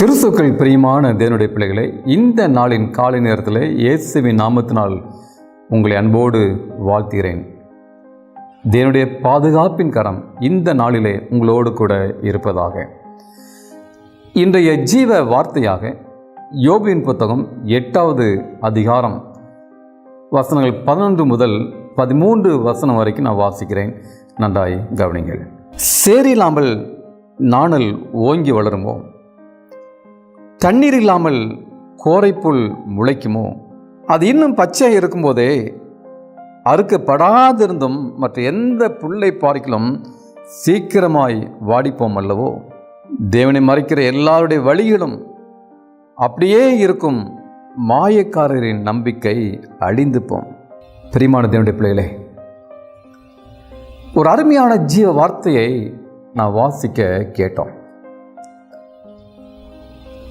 கிறிஸ்துக்கள் பிரியமான தேவனுடைய பிள்ளைகளை இந்த நாளின் காலை நேரத்தில் இயேசுவின் நாமத்தினால் உங்களை அன்போடு வாழ்த்துகிறேன். தேவனுடைய பாதுகாப்பின் கரம் இந்த நாளிலே உங்களோடு கூட இருப்பதாக. இன்றைய ஜீவ வார்த்தையாக யோபின் புத்தகம் எட்டாவது அதிகாரம் வசனங்கள் பதினொன்று முதல் பதிமூன்று வசனம் வரைக்கும் நான் வாசிக்கிறேன். நன்றாய் கவனிங்கள். சேரில்லாமல் நாணல் ஓங்கி வளருமோ தண்ணீர் இல்லாமல் கோரைப்புல் முளைக்குமோ? அது இன்னும் பச்சையாக இருக்கும்போதே அறுக்கப்படாதிருந்தும் மற்ற எந்த புல்லை பாறைக்கிலும் சீக்கிரமாய் வாடிப்போம் அல்லவோ? தேவனை மறைக்கிற எல்லாருடைய வழிகளும் அப்படியே இருக்கும் மாயக்காரரின் நம்பிக்கை அழிந்து போம். பிரியமான தேவனுடைய பிள்ளைகளே ஒரு அருமையான ஜீவ வார்த்தையை நான் வாசிக்க கேட்டோம்.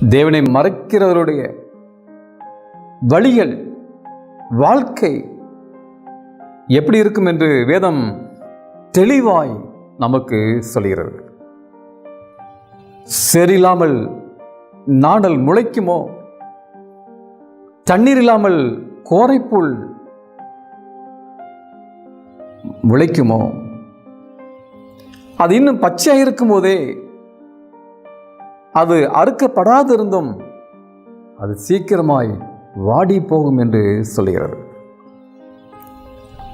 தேவனை மறைக்கிறவருடைய வழிகள் வாழ்க்கை எப்படி இருக்கும் என்று வேதம் தெளிவாய் நமக்கு சொல்கிறது. சரியில்லாமல் நாடல் முளைக்குமோ? தண்ணீர் இல்லாமல் கோரைப்புல் முளைக்குமோ? அது இன்னும் பச்சையாக இருக்கும்போதே அது அறுக்கப்படாதிருந்தும் அது சீக்கிரமாய் வாடி போகும் என்று சொல்லுகிறது.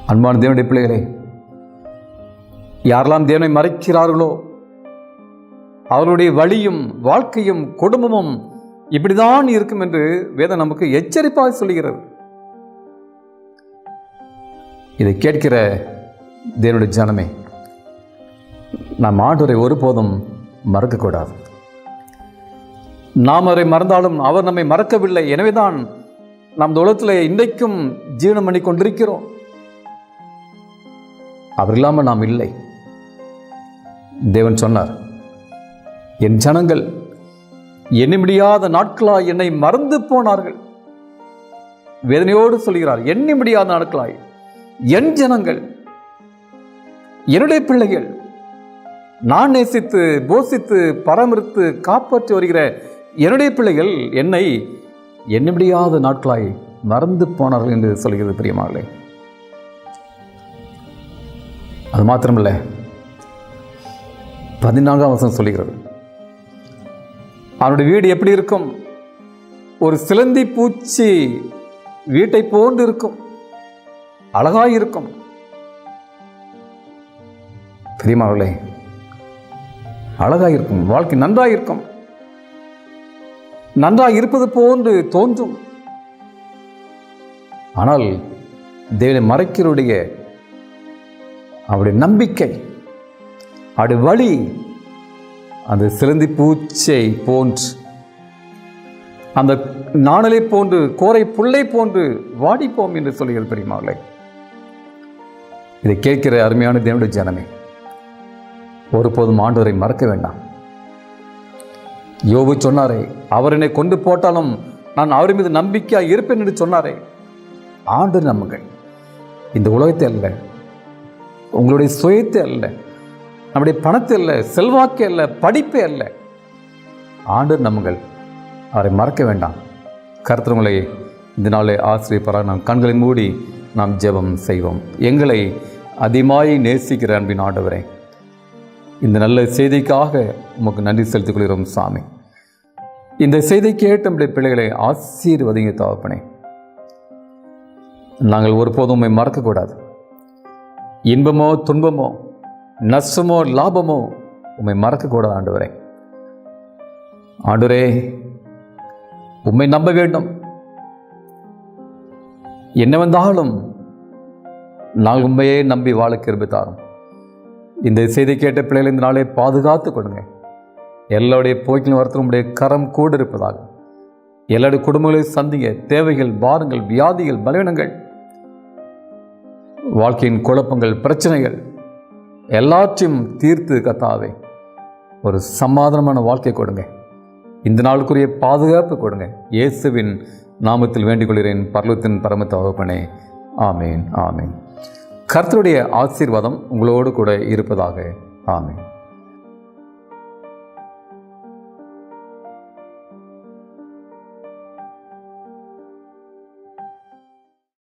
அன்பான தேவனுடைய பிள்ளைகளே யாரெல்லாம் தேவனை மறைக்கிறார்களோ அவருடைய வழியும் வாழ்க்கையும் குடும்பமும் இப்படிதான் இருக்கும் என்று வேதம் நமக்கு எச்சரிப்பாக சொல்லுகிறது. இதை கேட்கிற தேவனுடைய ஜனமே நாம் ஆண்டோரை ஒருபோதும் மறக்கக்கூடாது. நாம் அவரை மறந்தாலும் அவர் நம்மை மறக்கவில்லை. எனவேதான் தான் இந்த உலகத்தில் இன்றைக்கும் ஜீவனம் பண்ணி கொண்டிருக்கிறோம். அவர் இல்லாமல் நாம் இல்லை. தேவன் சொன்னார் என் ஜனங்கள் எண்ணிமிடியாத நாட்களாய் என்னை மறந்து போனார்கள். வேதனையோடு சொல்கிறார் எண்ணி முடியாத நாட்களாய் என் ஜனங்கள் என்னுடைய பிள்ளைகள் நான் நேசித்து போசித்து பராமரித்து காப்பாற்றி வருகிற என்னுடைய பிள்ளைகள் என்னை எண்ண நாட்களாய் மறந்து போனார்கள் என்று சொல்கிறது பிரியமாங்களே அது மாத்திரமில்ல. பதினான்காம் வசனம் சொல்லுகிறது அவனுடைய வீடு எப்படி இருக்கும்? ஒரு சிலந்தி பூச்சி வீட்டை போன்று இருக்கும் அழகாய் இருக்கும். பிரியமாவர்களே அழகாக இருக்கும். வாழ்க்கை நன்றாக இருக்கும். நன்றாக இருப்பது போன்று தோன்றும். ஆனால் தேவனை மறைக்கிறவுடைய அவருடைய நம்பிக்கை அவருடைய வழி அந்த சிலந்தி பூச்சை போன்று அந்த நாணலை போன்று கோரை புல்லை போன்று வாடிப்போம் என்று சொல்லுகிறது பெரியமாவளை இதை கேட்கிற அருமையான தேவனுடைய ஜனமே ஒருபோதும் ஆண்டவரை மறக்க வேண்டாம். யோபு சொன்னாரே அவர் என்னை கொண்டு போட்டாலும் நான் அவர் மீது நம்பிக்கையாக இருப்பேன் என்று சொன்னாரே. ஆண்டு நம்புங்கள் இந்த உலகத்தை அல்ல உங்களுடைய சுயத்தை அல்ல நம்முடைய பணத்தை அல்ல செல்வாக்கு அல்ல படிப்பே அல்ல. ஆண்டு நம்புங்கள் அவரை மறக்க வேண்டாம். கருத்துவங்களை இந்த நாளை ஆசிரியப்பராக நாம் கண்களை மூடி நாம் ஜெபம் செய்வோம். எங்களை அதிகமாய் நேசிக்கிற அன்பின் ஆண்டவரே இந்த நல்ல செய்திக்காக உமக்கு நன்றி செலுத்திக் கொள்கிறோம் சாமி. இந்த செய்தி கேட்ட நம்முடைய பிள்ளைகளை ஆசீர்வதிங்க தகப்பனே. நாங்கள் ஒருபோதும் உண்மை மறக்கக்கூடாது. இன்பமோ துன்பமோ நஷ்டமோ லாபமோ உண்மை மறக்கக்கூடாது ஆண்டுவரே. ஆண்டுரே உண்மை நம்ப வேண்டும். என்ன வந்தாலும் நாங்கள் உண்மையே நம்பி வாழ கிருபை தாரும். இந்த செய்தி கேட்ட பிள்ளைகளை இந்த நாளை பாதுகாத்து கொடுங்க. எல்லாருடைய போக்கிலும் வரத்தில் உங்களுடைய கரம் கூட இருப்பதாக எல்லாருடைய குடும்பங்களையும் சந்திங்க தேவைகள் பாரங்கள் வியாதிகள் பலவீனங்கள் வாழ்க்கையின் குழப்பங்கள் பிரச்சனைகள் எல்லாற்றையும் தீர்த்து கத்தாவே ஒரு சமாதானமான வாழ்க்கை கொடுங்க. இந்த நாளுக்குரிய பாதுகாப்பு கொடுங்க. இயேசுவின் நாமத்தில் வேண்டிக் கொள்கிறேன் பர்லத்தின் பரம தகப்பனே. ஆமேன் ஆமேன். கர்த்தருடைய ஆசீர்வாதம் உங்களோடு கூட இருப்பதாக. ஆமேன்.